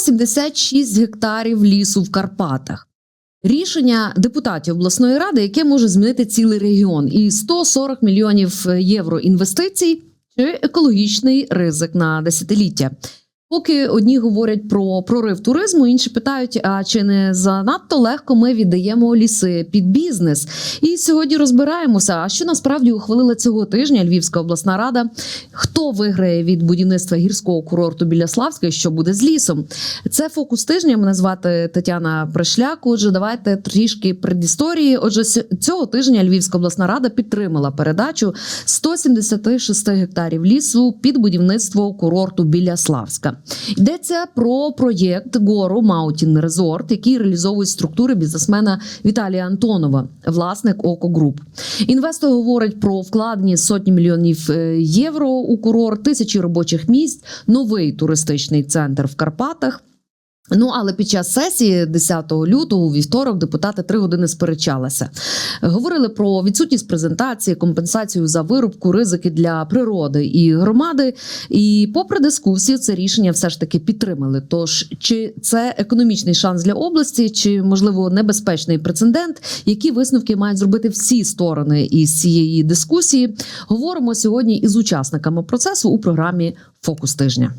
176 гектарів лісу в Карпатах. Рішення депутатів обласної ради, яке може змінити цілий регіон, і 140 мільйонів євро інвестицій чи екологічний ризик на десятиліття. Поки одні говорять про прорив туризму, інші питають: а чи не занадто легко ми віддаємо ліси під бізнес? І сьогодні розбираємося, а що насправді ухвалила цього тижня Львівська обласна рада. Хто виграє від будівництва гірського курорту біля Славська що буде з лісом? Це фокус тижня. Мене звати Тетяна Прешляк. Отже, давайте трішки предісторії. Отже, цього тижня Львівська обласна рада підтримала передачу 176 гектарів лісу під будівництво курорту біля Славська. Йдеться про проєкт Гору Маутін Резорт, який реалізовують структури бізнесмена Віталія Антонова, власник Око Груп. Інвестор говорить про вкладені сотні мільйонів е, євро у курорт, тисячі робочих місць, новий туристичний центр в Карпатах. Ну але під час сесії 10 лютого у вівторок депутати три години сперечалися. Говорили про відсутність презентації, компенсацію за вирубку, ризики для природи і громади. І попри дискусію, це рішення все ж таки підтримали. Тож чи це економічний шанс для області, чи можливо небезпечний прецедент, які висновки мають зробити всі сторони із цієї дискусії? Говоримо сьогодні із учасниками процесу у програмі Фокус тижня.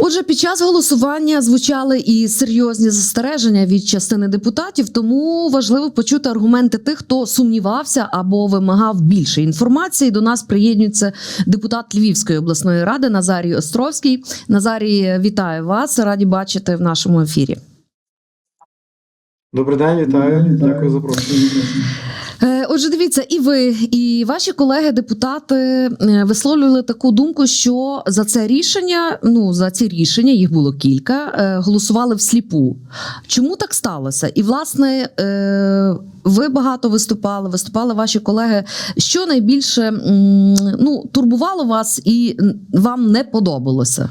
Отже, під час голосування звучали і серйозні застереження від частини депутатів, тому важливо почути аргументи тих, хто сумнівався або вимагав більше інформації. До нас приєднується депутат Львівської обласної ради Назарій Островський. Назарій, вітаю вас! Раді бачити в нашому ефірі. Добрий день, вітаю. Дякую за запрошення. Отже, дивіться, і ви, і ваші колеги-депутати е, висловлювали таку думку, що за це рішення, ну за ці рішення, їх було кілька, е, голосували всліпу. Чому так сталося? І власне е, ви багато виступали, виступали ваші колеги. Що найбільше ну, турбувало вас і вам не подобалося?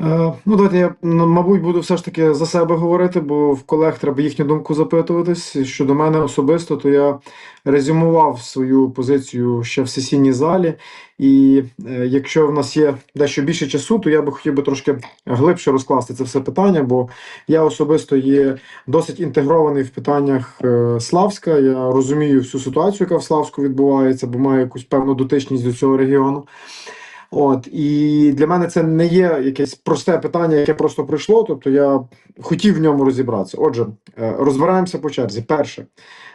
Е, ну, давайте я, мабуть, буду все ж таки за себе говорити, бо в колег треба їхню думку запитуватись. Щодо мене особисто, то я резюмував свою позицію ще в сесійній залі. І е, якщо в нас є дещо більше часу, то я би хотів би трошки глибше розкласти це все питання, бо я особисто є досить інтегрований в питаннях е, Славська. Я розумію всю ситуацію, яка в Славську відбувається, бо маю якусь певну дотичність до цього регіону. От і для мене це не є якесь просте питання, яке просто прийшло. Тобто я хотів в ньому розібратися. Отже, е, розбираємося по черзі. Перше,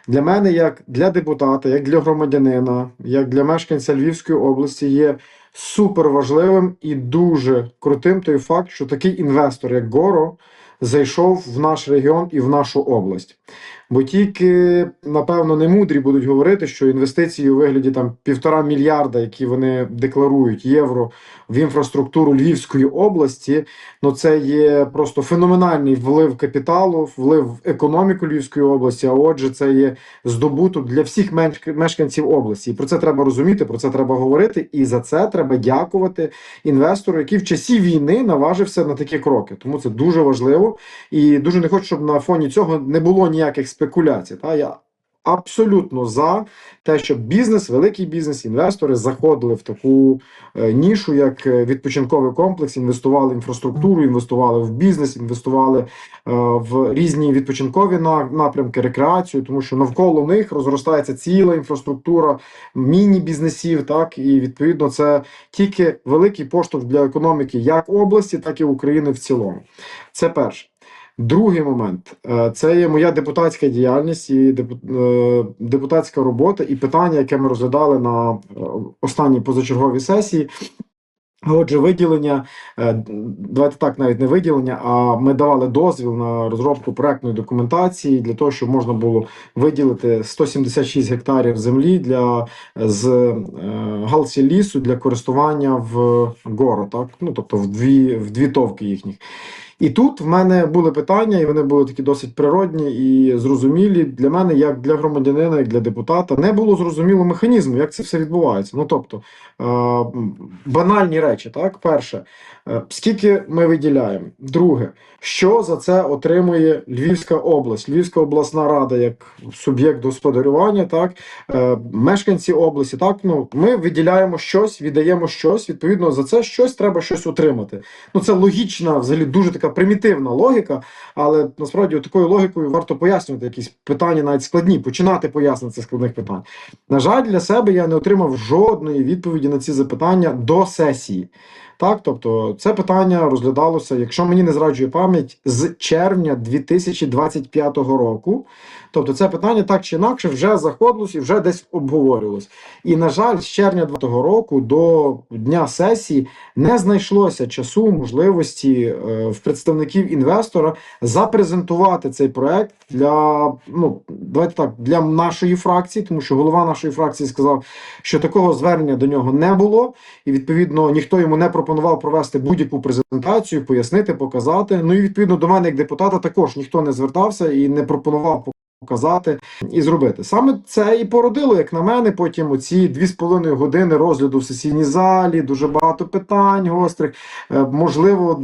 для мене, як для депутата, як для громадянина, як для мешканця Львівської області, є супер важливим і дуже крутим той факт, що такий інвестор, як Горо, зайшов в наш регіон і в нашу область. Бо тільки, напевно, не мудрі будуть говорити, що інвестиції у вигляді там півтора мільярда, які вони декларують євро в інфраструктуру Львівської області, ну це є просто феноменальний влив капіталу, влив в економіку Львівської області. А отже, це є здобуток для всіх мешканців області. І про це треба розуміти, про це треба говорити. І за це треба дякувати інвестору, який в часі війни наважився на такі кроки. Тому це дуже важливо. І дуже не хочу, щоб на фоні цього не було ніяких спекуляцій. Та я абсолютно за те, щоб бізнес, великий бізнес, інвестори заходили в таку е, нішу, як е, відпочинковий комплекс, інвестували в інфраструктуру, інвестували в бізнес, інвестували е, в різні відпочинкові напрямки, рекреацію, тому що навколо них розростається ціла інфраструктура міні-бізнесів. Так і відповідно це тільки великий поштовх для економіки як області, так і України в цілому. Це перше. Другий момент е, це є моя депутатська діяльність і е, депутатська робота, і питання, яке ми розглядали на е, останній позачерговій сесії. Отже, виділення, давайте так, навіть не виділення, а ми давали дозвіл на розробку проектної документації для того, щоб можна було виділити 176 гектарів землі для з галсі лісу для користування в горо, так ну тобто в дві в дві товки їхніх. І тут в мене були питання, і вони були такі досить природні і зрозумілі для мене, як для громадянина, як для депутата. Не було зрозуміло механізму, як це все відбувається. Ну тобто е, банальні речі, так, перше, скільки ми виділяємо. Друге, що за це отримує Львівська область, Львівська обласна рада як суб'єкт господарювання, так е, мешканці області. Так, ну ми виділяємо щось, віддаємо щось. Відповідно, за це щось треба щось отримати. Ну це логічна, взагалі дуже така примітивна логіка, але насправді такою логікою варто пояснювати якісь питання, навіть складні, починати пояснити складних питань. На жаль, для себе я не отримав жодної відповіді на ці запитання до сесії. Так, тобто це питання розглядалося, якщо мені не зраджує пам'ять, з червня 2025 року. Тобто це питання так чи інакше вже заходилось і вже десь обговорювалось. І, на жаль, з червня 2020 року до дня сесії не знайшлося часу, можливості е, в представників інвестора запрезентувати цей проект для ну давайте так для нашої фракції, тому що голова нашої фракції сказав, що такого звернення до нього не було, і відповідно ніхто йому не пропонував провести будь-яку презентацію, пояснити, показати. Ну і відповідно до мене, як депутата, також ніхто не звертався і не пропонував показати і зробити. Саме це і породило, як на мене, потім оці дві з половиною години розгляду в сесійній залі, дуже багато питань гострих. Е, Можливо,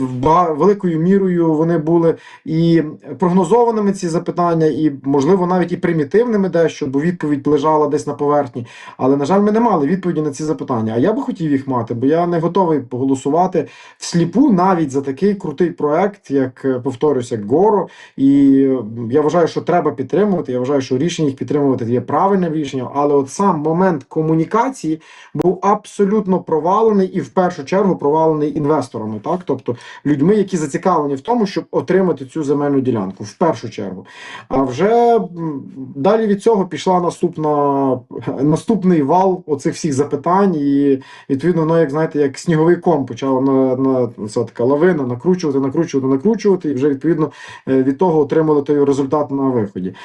великою мірою вони були і прогнозованими ці запитання, і можливо навіть і примітивними дещо, бо відповідь лежала десь на поверхні. Але на жаль, ми не мали відповіді на ці запитання. А я би хотів їх мати, бо я не готовий голосувати всліпу навіть за такий крутий проект, як е, повторюся, Горо. І е, я вважаю, що треба підтримувати. Я вважаю, що рішення їх підтримувати є правильним рішенням. Але от сам момент комунікації був абсолютно провалений і в першу чергу провалений інвесторами, так тобто людьми, які зацікавлені в тому, щоб отримати цю земельну ділянку, в першу чергу. А вже далі від цього пішла наступна наступний вал оцих всіх запитань, і відповідно, воно, як знаєте, як сніговий ком почало на, на це така лавина накручувати, накручувати, накручувати, і вже відповідно е, від того отримали той результат на виході.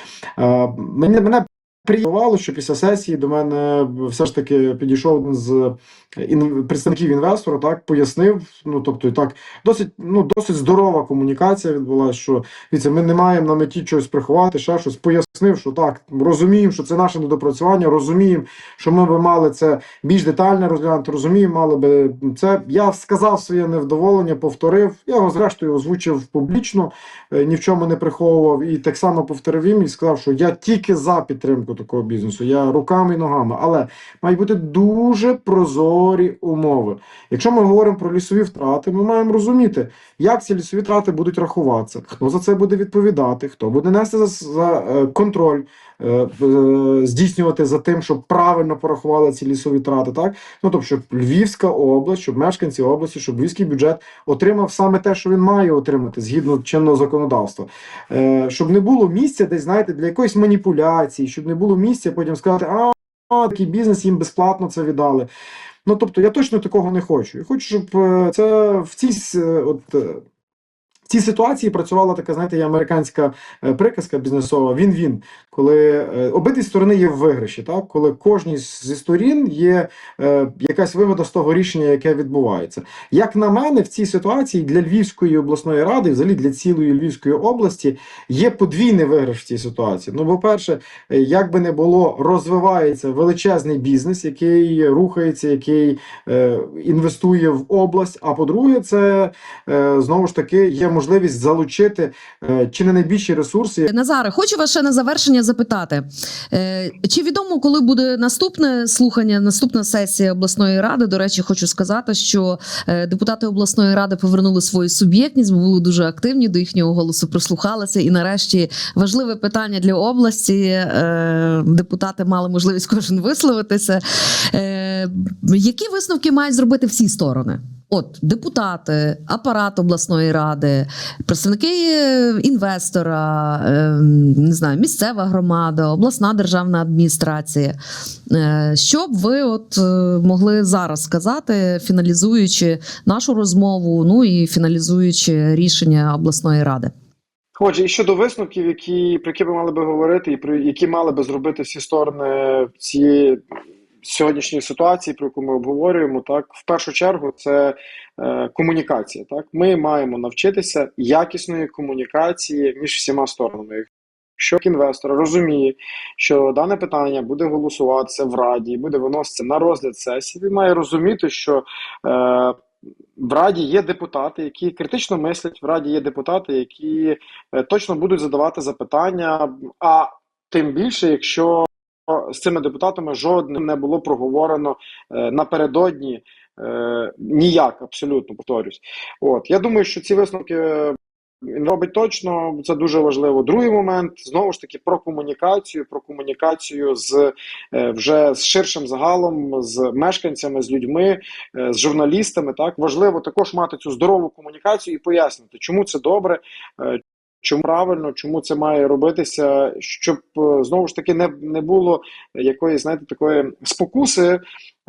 Мене приємнувало, що після сесії до мене все ж таки підійшов один з ін- представників інвестора, так пояснив. Ну тобто, так досить ну досить здорова комунікація відбулася. Що дивіться, ми не маємо на меті чогось приховати, ще щось пояснив, що так розуміємо, що це наше недопрацювання, розуміємо, що ми би мали це більш детально розглянути. Розуміємо, мали би це. Я сказав своє невдоволення, повторив. Я його зрештою озвучив публічно, е, ні в чому не приховував. І так само повторив їм і сказав, що я тільки за підтримку такого бізнесу. Я руками і ногами, але мають бути дуже прозорі умови. Якщо ми говоримо про лісові втрати, ми маємо розуміти, як ці лісові втрати будуть рахуватися, хто за це буде відповідати, хто буде нести за, за е, контроль, здійснювати за тим, щоб правильно порахували ці лісові втрати. Так ну тобто, щоб Львівська область, щоб мешканці області, щоб львівський бюджет отримав саме те, що він має отримати згідно чинного законодавства. Е, щоб не було місця, десь знаєте, для якоїсь маніпуляції, щоб не було місця, потім сказати, а, а такий бізнес їм безплатно це віддали. Ну тобто я точно такого не хочу. Я хочу, щоб е, це в цій е, от. В цій ситуації працювала така, знаєте, американська е, приказка бізнесова він-він, коли е, обидві сторони є в виграші, так? коли кожній зі сторін є е, якась вигода з того рішення, яке відбувається. Як на мене, в цій ситуації для Львівської обласної ради, взагалі для цілої Львівської області, є подвійний виграш в цій ситуації. Ну, по-перше, як би не було, розвивається величезний бізнес, який рухається, який е, інвестує в область. А по-друге, це е, знову ж таки є можливість залучити е, чи не найбільші ресурси, Назаре, хочу вас ще на завершення запитати. Е, Чи відомо, коли буде наступне слухання, наступна сесія обласної ради? До речі, хочу сказати, що е, депутати обласної ради повернули свою суб'єктність, були дуже активні до їхнього голосу, прислухалися. І нарешті важливе питання для області. Депутати мали можливість кожен висловитися. Які висновки мають зробити всі сторони? От депутати, апарат обласної ради, представники е, інвестора, е, не знаю, місцева громада, обласна державна адміністрація. Е, Що б ви от могли зараз сказати, фіналізуючи нашу розмову, ну і фіналізуючи рішення обласної ради? Отже, і щодо висновків, які про які ми мали би говорити, і про які мали би зробити всі сторони цієї сьогоднішньої ситуації, про яку ми обговорюємо, так в першу чергу це е, комунікація. Так, ми маємо навчитися якісної комунікації між всіма сторонами. Якщо інвестор розуміє, що дане питання буде голосуватися в раді, буде виноситися на розгляд сесії, він має розуміти, що е, в раді є депутати, які критично мислять, в раді є депутати, які е, точно будуть задавати запитання. А тим більше, якщо з цими депутатами жодним не було проговорено е, напередодні е, ніяк, абсолютно повторюсь. От я думаю, що ці висновки е, він робить точно, це дуже важливо. Другий момент знову ж таки про комунікацію, про комунікацію з вже з ширшим загалом, з мешканцями, з людьми, з журналістами. Так важливо також мати цю здорову комунікацію і пояснити, чому це добре. Чому правильно, чому це має робитися, щоб е, знову ж таки не, не було якоїсь, знаєте, такої спокуси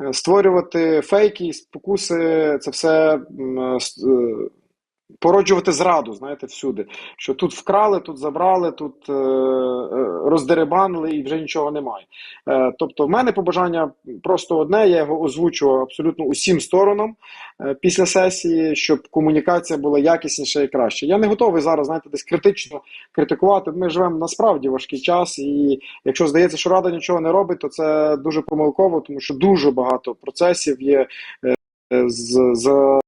е, створювати фейки, спокуси, це все е, породжувати зраду, знаєте, всюди. Що тут вкрали, тут забрали, тут е, е, роздеребанили і вже нічого немає. Е, тобто, в мене побажання просто одне, я його озвучував абсолютно усім сторонам е, після сесії, щоб комунікація була якісніша і краще. Я не готовий зараз, знаєте, десь критично критикувати. Ми живемо насправді важкий час, і якщо здається, що рада нічого не робить, то це дуже помилково, тому що дуже багато процесів є е, з, з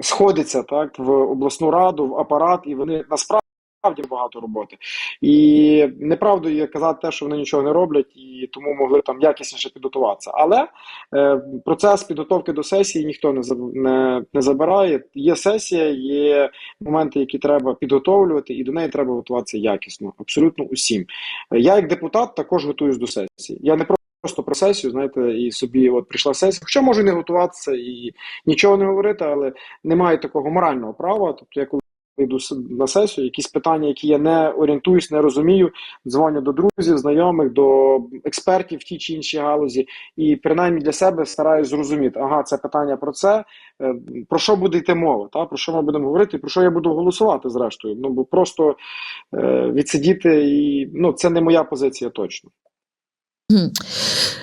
сходяться так в обласну раду, в апарат, і вони насправді багато роботи. І неправдою є казати те, що вони нічого не роблять, і тому могли там якісніше підготуватися. Але е, процес підготовки до сесії ніхто не, не, не забирає. Є сесія, є моменти, які треба підготовлювати, і до неї треба готуватися якісно, абсолютно усім. Я, як депутат, також готуюсь до сесії. Я не просто про сесію, знаєте, і собі от прийшла сесія. Хоча можу не готуватися і нічого не говорити, але немає такого морального права. Тобто, я коли йду на сесію, якісь питання, які я не орієнтуюсь, не розумію, дзвоню до друзів, знайомих, до експертів в тій чи іншій галузі, і принаймні для себе стараюсь зрозуміти, ага, це питання про це, е, про що буде йти мова, та про що ми будемо говорити, про що я буду голосувати зрештою. Ну бо просто е, відсидіти і ну це не моя позиція точно. 嗯。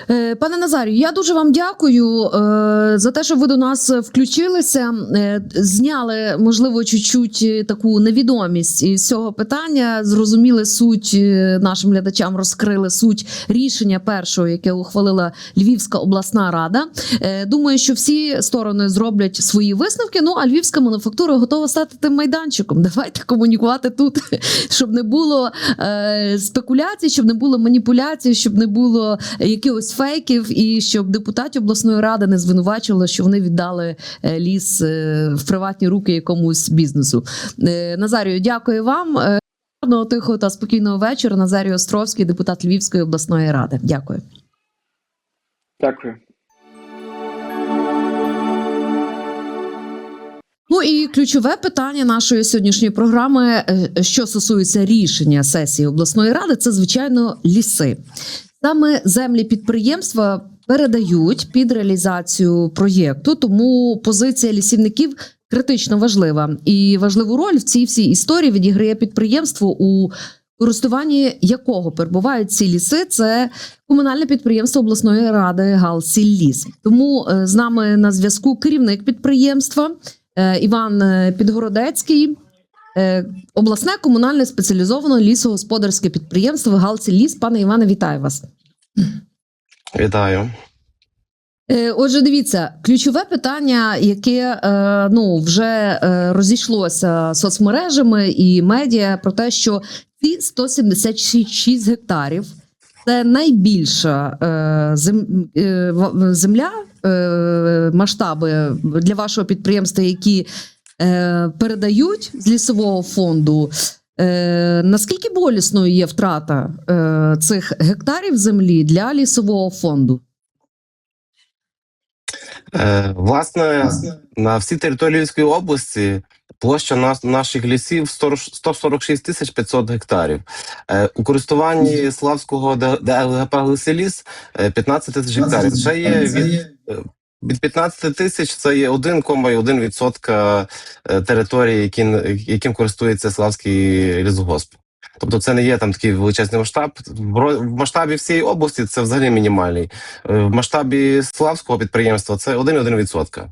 Е, Пане Назарію, я дуже вам дякую е, за те, що ви до нас включилися. Е, Зняли, можливо, чуть-чуть таку невідомість із цього питання. Зрозуміли суть нашим глядачам, розкрили суть рішення першого, яке ухвалила Львівська обласна рада. Думаю, що всі сторони зроблять свої висновки. Ну а львівська мануфактура готова стати тим майданчиком. Давайте комунікувати тут, щоб не було спекуляцій, щоб не було маніпуляцій, щоб не було якихось фейків, і щоб депутатів обласної ради не звинувачували, що вони віддали е, ліс е, в приватні руки якомусь бізнесу. Е, Назарію, дякую вам. Гарного, тихого та спокійного вечора. Назарій Островський, депутат Львівської обласної ради. Дякую. Дякую. Ну і ключове питання нашої сьогоднішньої програми, що стосується рішення сесії обласної ради, це звичайно ліси. Саме землі підприємства передають під реалізацію проєкту, тому позиція лісівників критично важлива. І важливу роль в цій всій історії відіграє підприємство, у користуванні якого перебувають ці ліси. Це комунальне підприємство обласної ради Галсілліс. Тому е, з нами на зв'язку керівник підприємства. Е, Іван е, Підгородецький, обласне комунальне спеціалізоване лісогосподарське підприємство Галці Ліс. Пане Іване, вітаю вас. Вітаю. Е, Отже, дивіться, ключове питання, яке е, ну вже е, розійшлося соцмережами і медіа про те, що ці 176 гектарів це найбільша е, е, земля, е, масштаби для вашого підприємства, які е, передають з лісового фонду. Е, наскільки болісною є втрата е, цих гектарів землі для лісового фонду? Е, власне, на всій території Львівської області площа нас, наших лісів 146 тисяч 500 гектарів. Е, у користуванні Славського ДЛГП «Ліс» е, 15 тисяч гектарів. Це є від, від 15 тисяч це є 1,1% е, території, які, яким користується Славський лісгосп. Тобто, це не є там такий величезний масштаб. В масштабі всієї області це взагалі мінімальний. Е, В масштабі славського підприємства це 1,1%.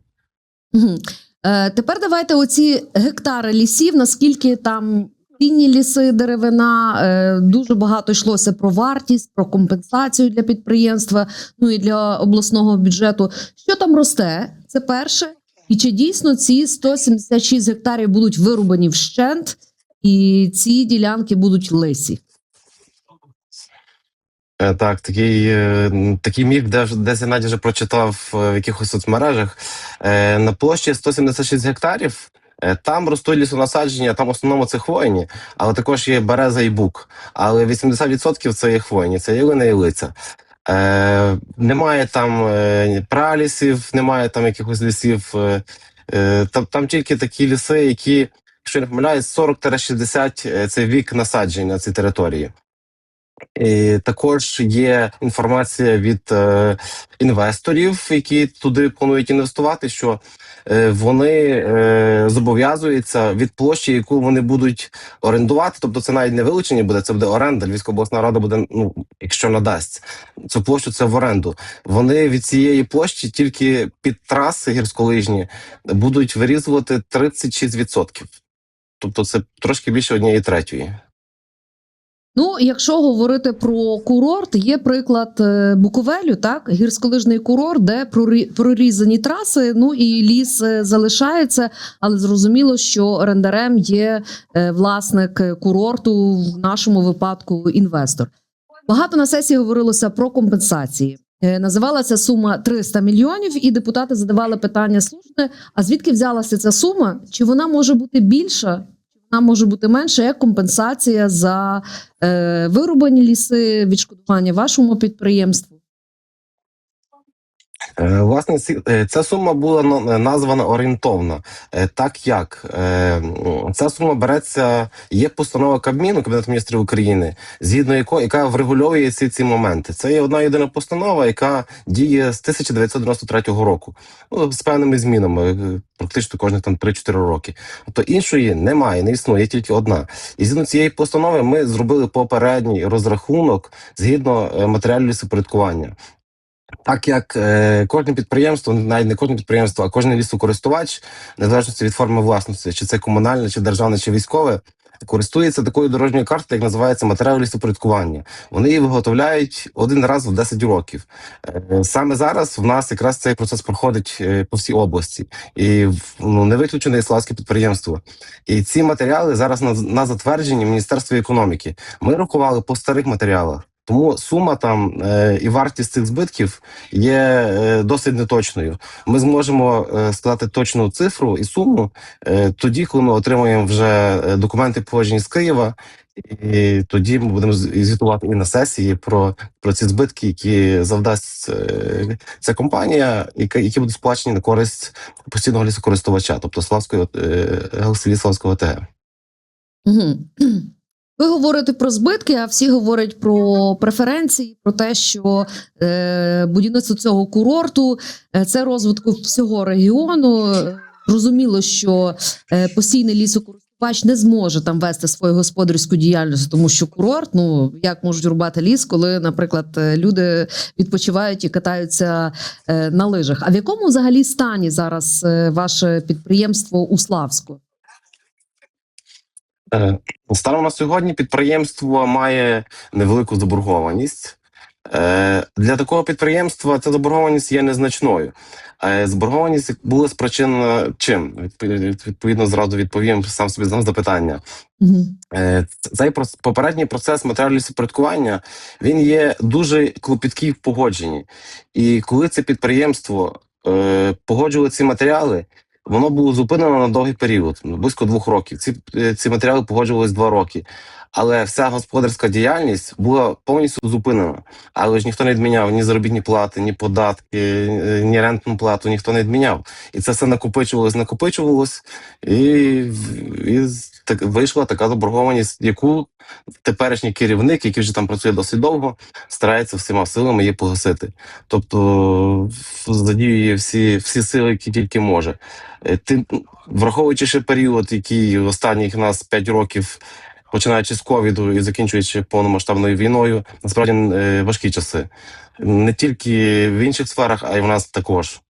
Угу. Е, тепер давайте оці гектари лісів, наскільки там цінні ліси, деревина, е, дуже багато йшлося про вартість, про компенсацію для підприємства, ну і для обласного бюджету. Що там росте? Це перше. І чи дійсно ці 176 гектарів будуть вирубані вщент, і ці ділянки будуть лисі? Е, Так, такий, е, такий міф, де десь я навіть вже прочитав в якихось соцмережах. На площі 176 гектарів. Е, Там ростуть лісонасадження, там в основному це хвойні, але також є береза і бук. Але 80% це є хвойні, це ялина і лиця. Е, немає там е, пралісів, немає там якихось лісів. Е, е, там, там тільки такі ліси, які, якщо не помиляюсь, 40-60 е, це вік насаджень на цій території. І також є інформація від е, інвесторів, які туди планують інвестувати, що вони е, зобов'язуються від площі, яку вони будуть орендувати. Тобто, це навіть не вилучення буде, це буде оренда. Львівська обласна рада буде, ну якщо надасть цю площу, це в оренду. Вони від цієї площі тільки під траси гірськолижні будуть вирізувати 36%. Тобто, це трошки більше однієї третьої. Ну, якщо говорити про курорт, є приклад е, Буковелю, так гірськолижний курорт, де прорі- прорізані траси. Ну і ліс е, залишається, але зрозуміло, що орендарем є е, власник курорту, в нашому випадку інвестор. Багато на сесії говорилося про компенсації. Називалася сума 300 мільйонів, і депутати задавали питання слушне: а звідки взялася ця сума? Чи вона може бути більша? Вона може бути менша як компенсація за е, вирубані ліси, відшкодування вашому підприємству? Е, Власне, е, ця сума була на- названа орієнтовно, Е, так як е, ця сума береться, є постанова Кабміну Кабінету міністрів України, згідно якої яка врегульовує ці, ці моменти. Це є одна єдина постанова, яка діє з 1993 року, ну, з певними змінами, е, практично кожних там 3-4 роки. Тобто іншої немає, не існує, є тільки одна. І згідно цієї постанови ми зробили попередній розрахунок згідно е, матеріалів лісопорядкування. Так як е, кожне підприємство, навіть не кожне підприємство, а кожен лісокористувач, незалежно від форми власності, чи це комунальне, чи державне, чи військове, користується такою дорожньою картою, як називається матеріал лісопорядкування. Вони її виготовляють один раз в 10 років. Е, Саме зараз в нас якраз цей процес проходить е, по всій області, і ну, не виключене і славське підприємство. І ці матеріали зараз на, на затвердженні Міністерства економіки. Ми рахували по старих матеріалах. Тому сума там е, і вартість цих збитків є е, досить неточною. Ми зможемо е, сказати точну цифру і суму тоді, коли ми отримаємо вже документи погоджені з Києва, і тоді ми будемо звітувати і на сесії про, про ці збитки, які завдасть ця компанія, які будуть сплачені на користь постійного лісокористувача, тобто Славської Славського ТГ. Ви говорите про збитки, а всі говорять про преференції, про те, що е, будівництво цього курорту е, це розвитку всього регіону. Зрозуміло, що е, постійний лісокористувач не зможе там вести свою господарську діяльність, тому що курорт, ну як можуть рубати ліс, коли, наприклад, е, люди відпочивають і катаються е, на лижах. А в якому взагалі стані зараз е, ваше підприємство у Славську? Е, Станом на сьогодні підприємство має невелику заборгованість. Е, Для такого підприємства ця заборгованість є незначною. Е, Заборгованість була спричинена чим? Відповідно, зразу відповім сам собі задам запитання. Угу. Цей попередній процес матеріалів лісопорядкування він є дуже клопіткий в погодженні. І коли це підприємство погоджувало ці матеріали, воно було зупинено на довгий період, близько двох років. Ці, е, ці матеріали погоджувалися два роки. Але вся господарська діяльність була повністю зупинена. Але ж ніхто не відміняв ні заробітні плати, ні податки, е, ні рентну плату, ніхто не відміняв. І це все накопичувалось, накопичувалось, і, і так вийшла така заборгованість, яку теперішній керівник, який вже там працює досить довго, старається всіма силами її погасити. Тобто задіює всі, всі сили, які тільки може. Е, Тим, враховуючи ще період, який останніх нас 5 років починаючи з ковіду і закінчуючи повномасштабною війною, насправді е, важкі часи. Не тільки в інших сферах, а й в нас також.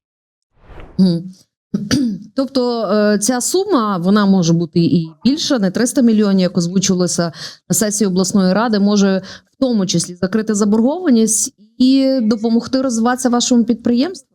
Тобто е, ця сума вона може бути і більша, не 300 мільйонів, як озвучувалося на сесії обласної ради, може в тому числі закрити заборгованість і допомогти розвиватися вашому підприємству.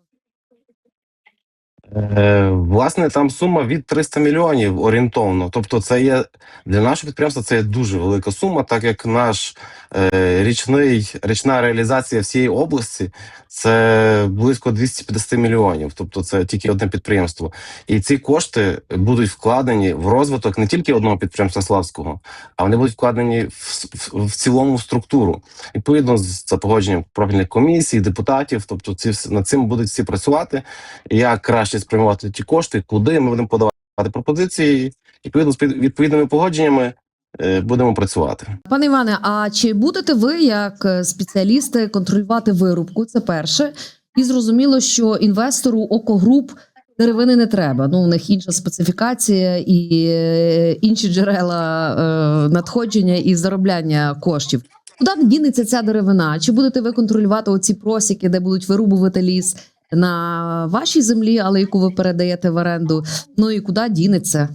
Е, власне, там сума від 300 мільйонів орієнтовно. Тобто, це є для нашого підприємства це є дуже велика сума, так як наш е, річний річна реалізація всієї області це близько 250 мільйонів. Тобто, це тільки одне підприємство. І ці кошти будуть вкладені в розвиток не тільки одного підприємства Славського, а вони будуть вкладені в, в, в цілому структуру. Відповідно, з за погодженням профільних комісій, депутатів. Тобто, ці над цим будуть всі працювати. Як краще спрямувати ті кошти, куди ми будемо подавати пропозиції, і відповідно з відповідними погодженнями е, будемо працювати. Пане Іване, а чи будете ви, як е, спеціалісти, контролювати вирубку? Це перше. І зрозуміло, що інвестору Окогруп деревини не треба. Ну, у них інша специфікація і е, інші джерела надходження і заробляння коштів. Куди дінеться ця деревина? Чи будете ви контролювати оці просіки, де будуть вирубувати ліс на вашій землі, але яку ви передаєте в оренду? Ну і куди дінеться?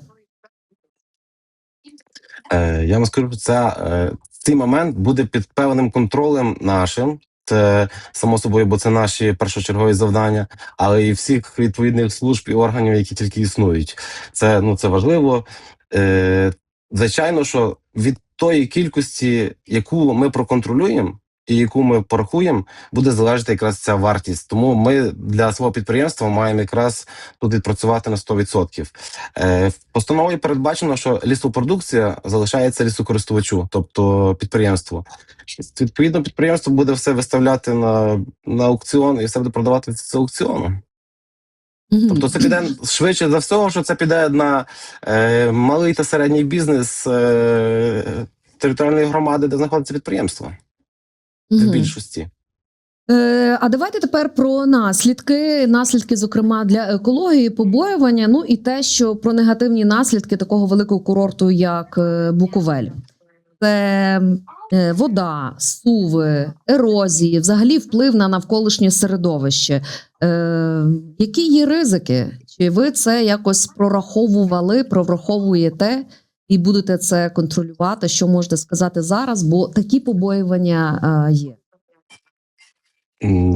Е, я вам скажу, це е, цей момент буде під певним контролем нашим. Це само собою, бо це наші першочергові завдання, але і всіх відповідних служб і органів, які тільки існують. Це ну це важливо. Е, звичайно, що від тої кількості, яку ми проконтролюємо і яку ми порахуємо, буде залежати якраз ця вартість. Тому ми для свого підприємства маємо якраз тут відпрацювати на 100%. Е, в постанові передбачено, що лісопродукція залишається лісокористувачу, тобто підприємству. Відповідно, підприємство буде все виставляти на, на аукціон і все буде продавати з аукціону. Тобто це піде швидше за все, що це піде на е, малий та середній бізнес е, територіальної громади, де знаходиться підприємство в більшості. Е, а давайте тепер про наслідки. Наслідки, зокрема, для екології, побоювання. Ну і те, що про негативні наслідки такого великого курорту, як е, Буковель. Це е, вода, суви, ерозії, взагалі вплив на навколишнє середовище. Які є ризики? Чи ви це якось прораховували, прораховуєте і будете це контролювати? Що можете сказати зараз? Бо такі побоювання е, є.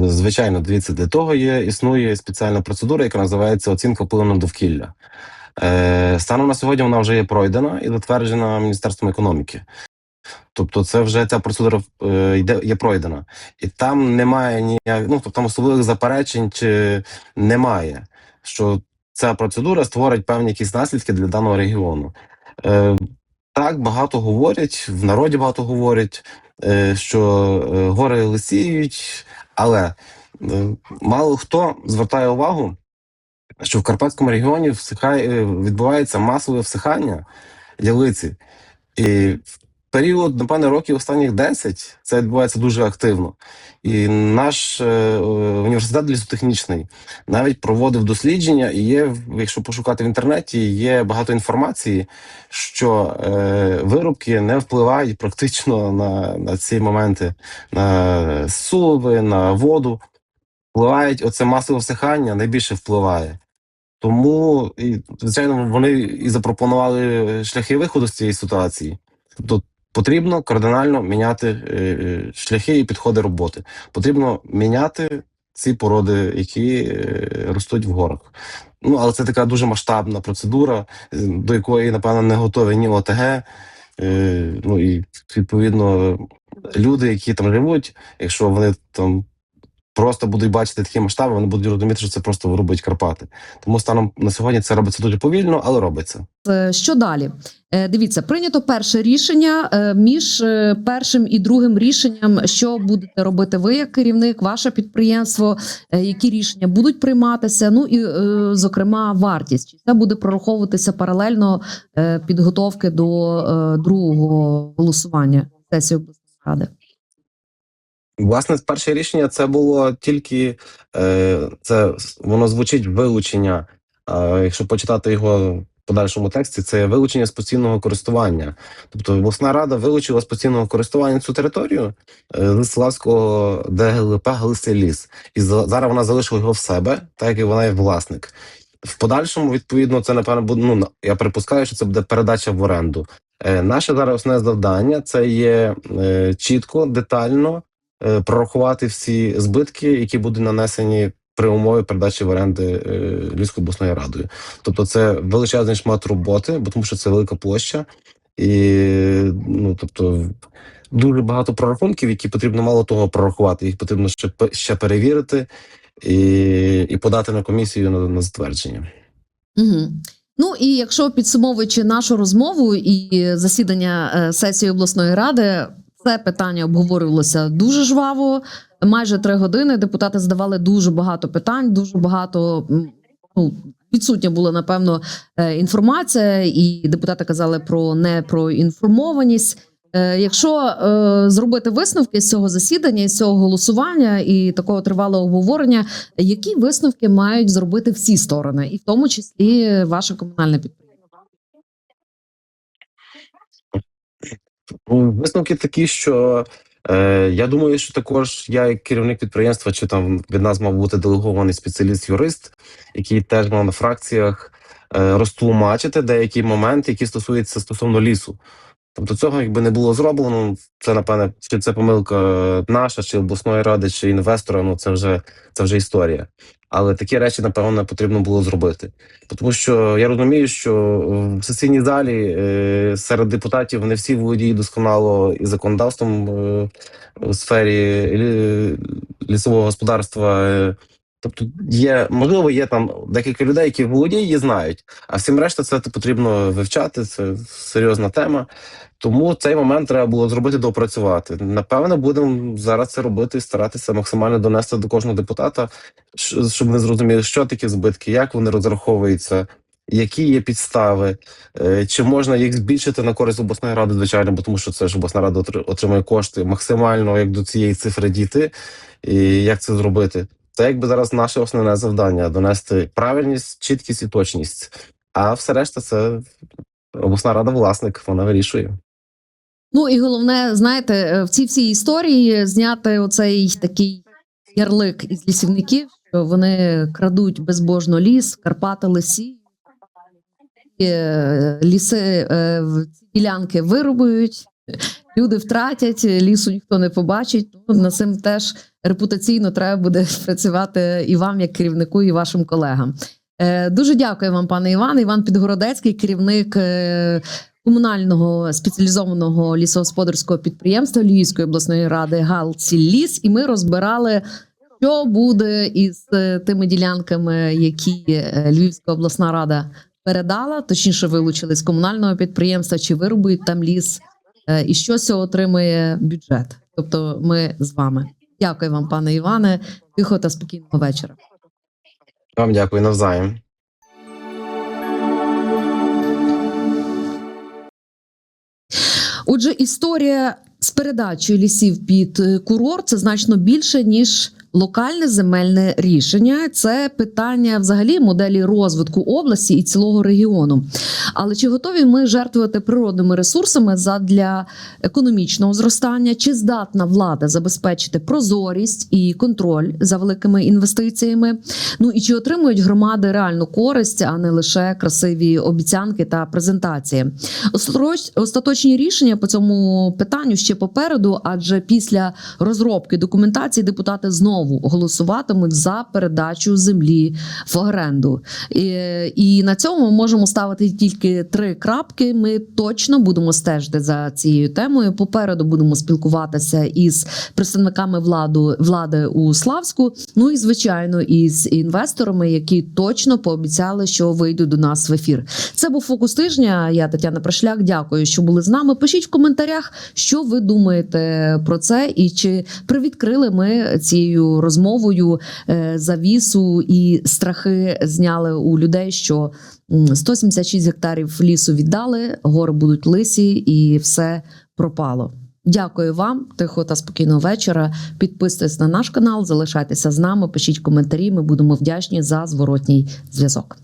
Звичайно, дивіться, для того є існує спеціальна процедура, яка називається оцінка впливу на довкілля. Е, станом на сьогодні вона вже є пройдена і затверджена Міністерством економіки. Тобто, це вже ця процедура е, йде є пройдена, і там немає ніяк, ну тобто особливих заперечень чи немає, що ця процедура створить певні якісь наслідки для даного регіону. Е, так багато говорять, в народі багато говорять, е, що е, гори лисіють, але мало хто звертає увагу, що в Карпатському регіоні всихає, відбувається масове всихання ялиці. І період, напевне, років останніх 10 це відбувається дуже активно. І наш е, е, університет лісотехнічний навіть проводив дослідження, і є, якщо пошукати в інтернеті, є багато інформації, що е, вирубки не впливають практично на, на ці моменти, на суви, на воду. Впливають оце масове всихання найбільше впливає. Тому, і, звичайно, вони і запропонували шляхи виходу з цієї ситуації. Тобто потрібно кардинально міняти е, е, шляхи і підходи роботи. Потрібно міняти ці породи, які е, ростуть в горах. Ну, але це така дуже масштабна процедура, до якої, напевно, не готові ні ОТГ. Ну і відповідно люди, які там живуть, якщо вони там просто будуть бачити такі масштаби, вони будуть розуміти, що це просто вирубують Карпати. Тому станом на сьогодні це робиться дуже повільно, але робиться. Що далі? Е, Дивіться, прийнято перше рішення е, між е, першим і другим рішенням. Що будете робити ви як керівник, ваше підприємство? Які рішення будуть прийматися? Ну і зокрема вартість. Чи це буде прораховуватися паралельно підготовки до другого голосування сесії обласної ради? Власне, перше рішення це було тільки це воно звучить вилучення. Якщо почитати його подальшому тексті, це вилучення з постійного користування. Тобто обласна рада вилучила з постійного користування цю територію е, з Славського ДГЛП Галицький ліс. І зараз вона залишила його в себе, так як і вона є власник. В подальшому, відповідно, це напевно буде. Ну я припускаю, що це буде передача в оренду. Е, наше зараз основне завдання це є е, чітко, детально е, прорахувати всі збитки, які будуть нанесені при умові передачі в оренди е, Львівською обласною радою. Тобто, це величезний шмат роботи, бо тому що це велика площа, і ну тобто. Дуже багато прорахунків, які потрібно мало того прорахувати. Їх потрібно ще, ще перевірити і, і подати на комісію на, на затвердження. Угу. Ну і якщо підсумовуючи нашу розмову і засідання е, сесії обласної ради, це питання обговорювалося дуже жваво. Майже три години депутати задавали дуже багато питань, дуже багато ну, відсутня була напевно е, інформація, і депутати казали про непроінформованість. Е, Якщо е, зробити висновки з цього засідання, з цього голосування і такого тривалого обговорення, які висновки мають зробити всі сторони, і в тому числі ваше комунальне підприємство? Висновки такі, що е, я думаю, що також я, як керівник підприємства, чи там від нас мав бути делегований спеціаліст-юрист, який теж мав на фракціях е, розтлумачити деякі моменти, які стосуються стосовно лісу. Тобто цього якби не було зроблено. Це напевне, чи це помилка наша, чи обласної ради, чи інвестора. Ну це вже це вже історія. Але такі речі, напевно, потрібно було зробити. Тому що я розумію, що в сесійній залі е, серед депутатів не всі володіють досконало і законодавством в у сфері лісового господарства. Тобто є, можливо, є там декілька людей, які володіють і знають, а всім решта це потрібно вивчати, це серйозна тема. Тому цей момент треба було зробити доопрацювати. Напевно, будемо зараз це робити і старатися максимально донести до кожного депутата, щоб вони зрозуміли, що таке збитки, як вони розраховуються, які є підстави, е, чи можна їх збільшити на користь обласної ради, звичайно, бо тому що це ж обласна рада отри- отримує кошти максимально як до цієї цифри дійти, і як це зробити. Це якби зараз наше основне завдання донести правильність, чіткість і точність. А все решта це обласна рада власник, вона вирішує. Ну і головне, знаєте, е, в цій всій історії зняти оцей такий ярлик із лісівників, що вони крадуть безбожно ліс, Карпати лисі, е, ліси е, в ділянки вирубують, люди втратять, лісу ніхто не побачить. Ну, над цим теж репутаційно треба буде працювати і вам, як керівнику, і вашим колегам. Е, Дуже дякую вам, пане Іван. Іван Підгородецький, керівник е, комунального спеціалізованого лісогосподарського підприємства Львівської обласної ради Галсілліс. І ми розбирали, що буде із е, тими ділянками, які е, Львівська обласна рада передала, точніше вилучили з комунального підприємства, чи вирубують там ліс, е, і що це отримує бюджет. Тобто, ми з вами. Дякую вам, пане Іване. Тихо та спокійного вечора. Вам дякую навзаєм. Отже, історія з передачею лісів під е, курорт це значно більше ніж локальне земельне рішення. Це питання взагалі моделі розвитку області і цілого регіону. Але чи готові ми жертвувати природними ресурсами задля економічного зростання? Чи здатна влада забезпечити прозорість і контроль за великими інвестиціями? Ну і чи отримують громади реальну користь, а не лише красиві обіцянки та презентації? Остаточ- Остаточні рішення по цьому питанню ще попереду, адже після розробки документації депутати знову голосуватимуть за передачу землі в оренду. І, і на цьому ми можемо ставити тільки три крапки. Ми точно будемо стежити за цією темою. Попереду будемо спілкуватися із представниками владу влади у Славську. Ну і звичайно, із інвесторами, які точно пообіцяли, що вийдуть до нас в ефір. Це був фокус тижня. Я Тетяна Прошляк. Дякую, що були з нами. Пишіть в коментарях, що ви думаєте про це, і чи привідкрили ми цією розмовою е, завісу і страхи зняли у людей, що м, 176 гектарів лісу віддали, гори будуть лисі, і все пропало. Дякую вам, тихо та спокійного вечора. Підписуйтесь на наш канал, залишайтеся з нами, пишіть коментарі. Ми будемо вдячні за зворотній зв'язок.